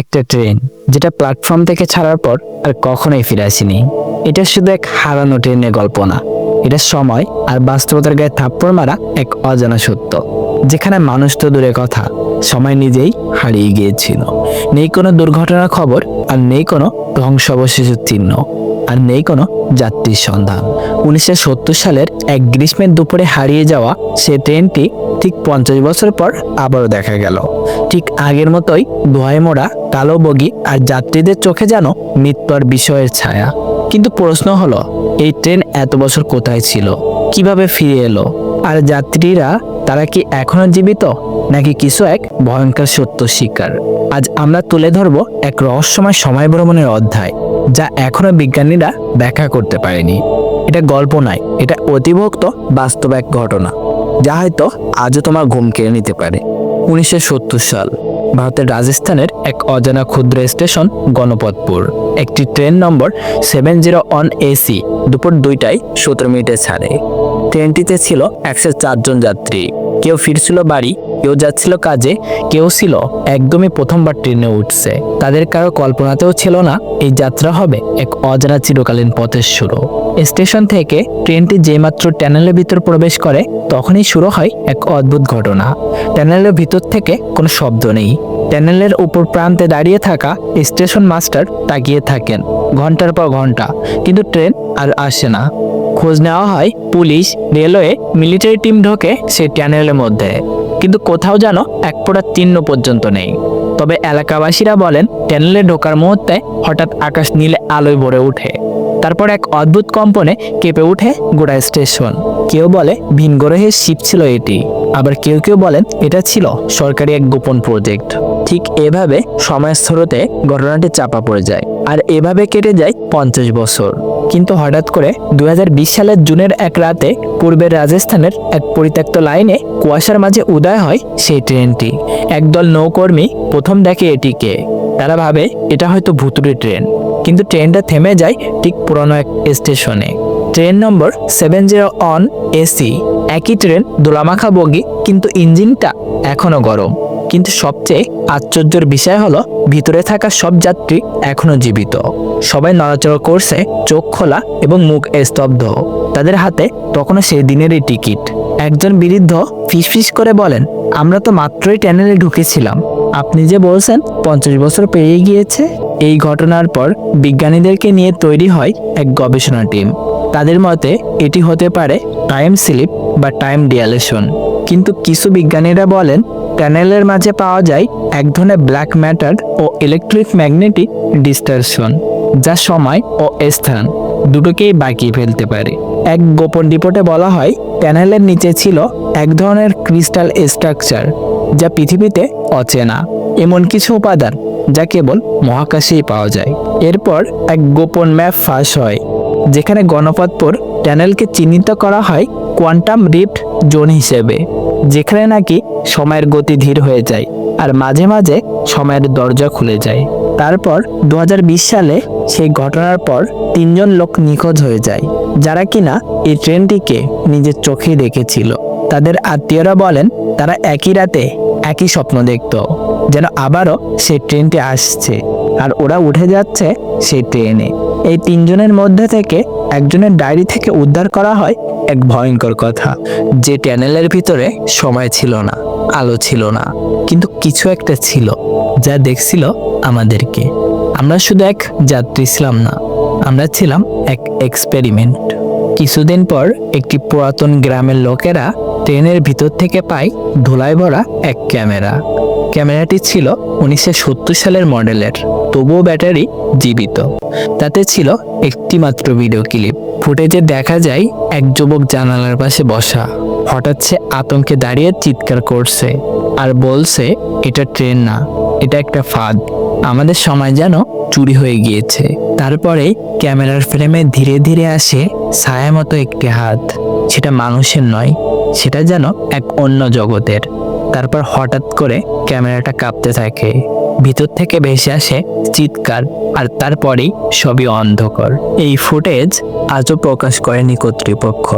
একটা ট্রেন, যেটা প্ল্যাটফর্ম থেকে ছাড়ার পর আর কখনোই ফিরে আসেনি। এটা শুধু এক হারানো ট্রেনের গল্প না, এটা সময় আর বাস্তবতার গায়ে থাপ্পড় মারা এক অজানা সত্য, যেখানে মানুষ তো দূরে কথা, সময় নিজেই হারিয়ে গিয়েছিল। নেই কোনো দুর্ঘটনার খবর আর নেই কোনো ধ্বংসাবশেষের চিহ্ন। আর নেই কোনো যাত্রীর সন্ধান। উনিশশো সত্তর সালের এক গ্রীষ্মের দুপুরে হারিয়ে যাওয়া সে ট্রেনটি ঠিক পঞ্চাশ বছর পর আবারও দেখা গেল। ঠিক আগের মতোই ধোঁয়ায় মোড়া, কালো বগি আর যাত্রীদের চোখে যেন মৃত্যুর বিষয়ের ছায়া। কিন্তু প্রশ্ন হলো, এই ট্রেন এত বছর কোথায় ছিল? কীভাবে ফিরে এলো? আর যাত্রীরা, তারা কি এখনও জীবিত? নাকি কিছু এক ভয়ঙ্কর সত্য শিকার? আজ আমরা তুলে ধরব এক রহস্যময় সময় ভ্রমণের অধ্যায়। যা এখনও বিজ্ঞানীরা ব্যাখ্যা করতে পারেনি। এটা গল্প নয়, এটা অতিভক্ত বাস্তব এক ঘটনা, যা হয়তো আজও তোমার ঘুম কেড়ে নিতে পারে। উনিশশো সত্তর সাল, ভারতের রাজস্থানের এক অজানা ক্ষুদ্র স্টেশন গণপতপুর। একটি train number seven zero one AC দুপুর দুইটায় সতেরো মিনিটে ছাড়ে। ট্রেনটিতে ছিল একশো চারজন যাত্রী। কেউ ফিরছিল বাড়ি কেউ যাচ্ছিল কাজে, কেউ ছিল। একদমই প্রথমবার ট্রেনে উঠছে। তাদের কারও কল্পনাতেও ছিল না এই যাত্রা হবে এক অজানা চিরকালীন পথের শুরু। স্টেশন থেকে ট্রেনটি যেমাত্র ট্যানেলের ভিতর প্রবেশ করে, তখনই শুরু হয় এক অদ্ভুত ঘটনা। ট্যানেলের ভিতর থেকে কোনো শব্দ নেই। ট্যানেলের উপর প্রান্তে দাঁড়িয়ে থাকা স্টেশন মাস্টার তাকিয়ে থাকেন, ঘণ্টার পর ঘণ্টা। কিন্তু ট্রেন আর আসে না। খোঁজ নেওয়া হয় পুলিশ, রেলওয়ে, মিলিটারি টিম ঢোকে সেই ট্যানেলের মধ্যে। কিন্তু কোথাও যেন এক ফোঁটা চিহ্ন পর্যন্ত নেই। তবে এলাকাবাসীরা বলেন ট্যানেলে ঢোকার মুহূর্তে হঠাৎ আকাশ নীলে আলোয় ভরে ওঠে। তারপর এক অদ্ভুত কম্পনে কেঁপে ওঠে গোটা স্টেশন। কেউ বলে ভিনগ্রহের শিপ ছিল এটি। আবার কেউ কেউ বলেন, এটা ছিল সরকারি এক গোপন প্রজেক্ট। ঠিক এভাবে সময়ের স্রোতে ঘটনাটি চাপা পড়ে যায়, আর এভাবে কেটে যায় পঞ্চাশ বছর। কিন্তু হঠাৎ করে দু হাজার বিশ সালের জুনের এক রাতে পূর্বের রাজস্থানের এক পরিত্যক্ত লাইনে কুয়াশার মাঝে উদয় হয় সেই ট্রেনটি। একদল নৌকর্মী প্রথম দেখে এটিকে। তারা ভাবে এটা হয়তো ভুতুড়ি ট্রেন। কিন্তু ট্রেনটা থেমে যায় ঠিক পুরনো এক স্টেশনে। Train number seven zero one AC. একই ট্রেন দোলামাখা বগি, কিন্তু ইঞ্জিনটা এখনও গরম। কিন্তু সবচেয়ে আশ্চর্যের বিষয় হলো, ভিতরে থাকা সব যাত্রী এখনও জীবিত। সবাই নড়াচড়া করছে, চোখ খোলা এবং মুখ স্তব্ধ। তাদের হাতে তখনও সেই দিনেরই টিকিট। একজন বিরুদ্ধ ফিসফিস করে বলেন, আমরা তো মাত্রই ট্যানেলে ঢুকেছিলাম। আপনি যে বলছেন, পঞ্চাশ বছর পেরিয়ে গিয়েছে। এই ঘটনার পর বিজ্ঞানীদেরকে নিয়ে তৈরি হয় এক গবেষণা টিম। তাদের মতে, এটি হতে পারে টাইম স্লিপ বা টাইম ডিয়ালেশন কিন্তু কিছু বিজ্ঞানীরা বলেন ট্যানেলের মাঝে পাওয়া যায় এক ধরনের ব্ল্যাক ম্যাটার ও ইলেকট্রিক ম্যাগনেটিক ডিস্টারশন যা সময় ও স্থান দুটোকেই বাঁকিয়ে ফেলতে পারে। এক গোপন রিপোর্টে বলা হয়, প্যানেলের নিচে ছিল এক ধরনের ক্রিস্টাল স্ট্রাকচার যা পৃথিবীতে অচেনা, এমন কিছু উপাদান যা কেবল মহাকাশেই পাওয়া যায়। এরপর এক গোপন ম্যাপ ফাঁস হয়। যেখানে গণপতপুর ট্যানেলকে চিহ্নিত করা হয় কোয়ান্টাম রিফট জোন হিসেবে, যেখানে নাকি সময়ের গতি ধীর হয়ে যায় আর মাঝে মাঝে সময়ের দরজা খুলে যায়। তারপর দু হাজার বিশ সালে সেই ঘটনার পর তিনজন লোক নিখোঁজ হয়ে যায়, যারা কিনা এই ট্রেনটিকে নিজের চোখে দেখেছিল। তাদের আত্মীয়রা বলেন, তারা একই রাতে একই স্বপ্ন দেখত, যেন আবারও সেই ট্রেনটি আসছে আর ওরা উঠে যাচ্ছে সেই ট্রেনে। এই তিনজনের মধ্যে থেকে একজনের ডায়েরি থেকে উদ্ধার করা হয় এক ভয়ঙ্কর কথা, যে ট্যানেলের ভিতরে সময় ছিল না, আলো ছিল না, কিন্তু কিছু একটা ছিল যা দেখছিল আমাদেরকে। আমরা শুধু এক যাত্রী ছিলাম না, আমরা ছিলাম এক এক্সপেরিমেন্ট কিছুদিন পর একটি পুরাতন গ্রামের লোকেরা ট্রেনের ভিতর থেকে পায় ধুলায় ভরা এক ক্যামেরা। ক্যামেরাটি ছিল উনিশশো সত্তর সালের মডেলের, তবুও ব্যাটারি জীবিত। তাতে ছিল একটি মাত্র ভিডিও ক্লিপ ফুটেজে দেখা যায় এক যুবক জানালার পাশে বসা। হঠাৎ সে আতঙ্কে দাঁড়িয়ে চিৎকার করছে আর বলছে, এটা ট্রেন না, এটা একটা ফাঁদ। আমাদের সময় যেন চুরি হয়ে গিয়েছে। তারপরে ক্যামেরার ফ্রেমে ধীরে ধীরে আসে ছায়া মতো একটি হাত। সেটা মানুষের নয়, সেটা যেন এক অন্য জগতের। তারপর হঠাৎ করে ক্যামেরাটা কাঁপতে থাকে। ভিতর থেকে ভেসে আসে চিৎকার আর তারপরেই সবই অন্ধকার। এই ফুটেজ আজও প্রকাশ করেনি কর্তৃপক্ষ।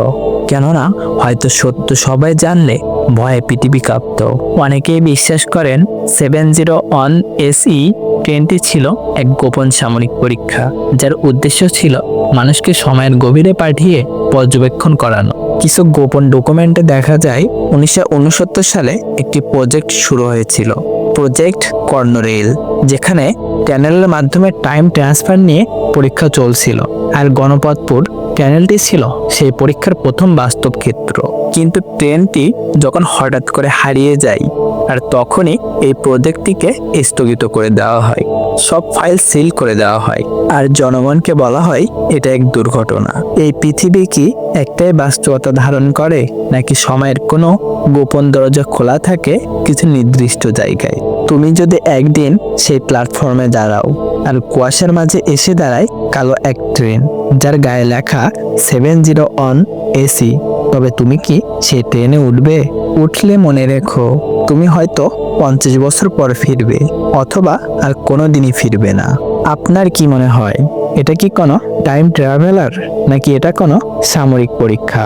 কেননা, হয়তো সত্য সবাই জানলে ভয়ে পৃথিবী কাঁপত। অনেকেই বিশ্বাস করেন সেভেন জিরো ওয়ান এসই ট্রেনটি ছিল এক গোপন সামরিক পরীক্ষা, যার উদ্দেশ্য ছিল মানুষকে সময়ের গভীরে পাঠিয়ে পর্যবেক্ষণ করানো। কিছু গোপন ডকুমেন্টে দেখা যায় উনিশশো উনসত্তর সালে একটি প্রজেক্ট শুরু হয়েছিল। প্রজেক্ট কর্নরেল যেখানে ট্যানেলের মাধ্যমে টাইম ট্রান্সফার নিয়ে পরীক্ষা চলছিল। আর গণপতপুর ট্যানেলটি ছিল সেই পরীক্ষার প্রথম বাস্তব ক্ষেত্র। কিন্তু ট্রেনটি যখন হঠাৎ করে হারিয়ে যায় আর তখনই এই প্রজেক্টটিকে স্থগিত করে দেওয়া হয়। সব ফাইল সিল করে দেওয়া হয়। আর জনগণকে বলা হয়, এটা এক দুর্ঘটনা। এই পৃথিবী কি একটাই বাস্তবতা ধারণ করে, নাকি সময়ের কোনো গোপন দরজা খোলা থাকে কিছু নির্দিষ্ট জায়গায়? তুমি যদি একদিন সেই প্ল্যাটফর্মে দাঁড়াও, আর কুয়াশার মাঝে এসে দাঁড়ায় কালো এক ট্রেন, যার গায়ে লেখা সেভেন জিরো অন এসি, তবে তুমি কি সেই ট্রেনে উঠবে? উঠলে মনে রেখো, তুমি হয়তো পঞ্চাশ বছর পর ফিরবে, অথবা আর কোনো দিনই ফিরবে না। আপনার কি মনে হয়, এটা কি কোনো টাইম ট্রাভেলার নাকি এটা কোনো সামরিক পরীক্ষা?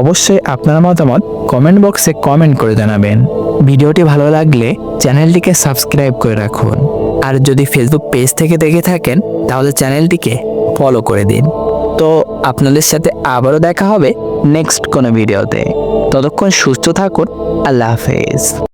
অবশ্যই আপনার মতামত কমেন্ট বক্সে কমেন্ট করে জানাবেন। ভিডিওটি ভালো লাগলে চ্যানেলটিকে সাবস্ক্রাইব করে রাখুন। আর যদি ফেসবুক পেজ থেকে দেখে থাকেন, তাহলে চ্যানেলটিকে ফলো করে দিন। তো আপনাদের সাথে আবারও দেখা হবে নেক্সট কোনো ভিডিওতে। ততক্ষণ সুস্থ থাকুন আল্লাহ হাফেজ।